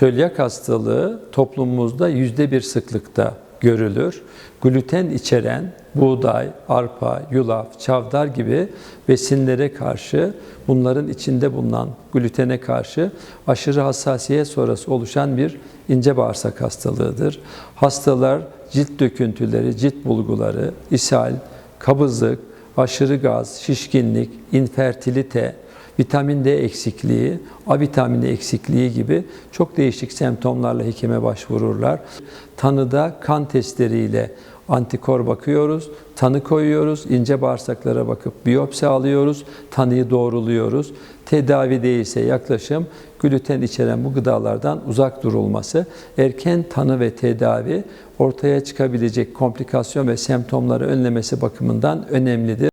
Çölyak hastalığı toplumumuzda yüzde bir sıklıkta görülür. Gluten içeren buğday, arpa, yulaf, çavdar gibi besinlere karşı bunların içinde bulunan glutene karşı aşırı hassasiyet sonrası oluşan bir ince bağırsak hastalığıdır. Hastalar cilt döküntüleri, cilt bulguları, ishal, kabızlık, aşırı gaz, şişkinlik, infertilite, vitamin D eksikliği, A vitamini eksikliği gibi çok değişik semptomlarla hekime başvururlar. Tanıda kan testleriyle antikor bakıyoruz, tanı koyuyoruz, ince bağırsaklara bakıp biyopsi alıyoruz, tanıyı doğruluyoruz. Tedavi değilse yaklaşım gluten içeren bu gıdalardan uzak durulması, erken tanı ve tedavi ortaya çıkabilecek komplikasyon ve semptomları önlemesi bakımından önemlidir.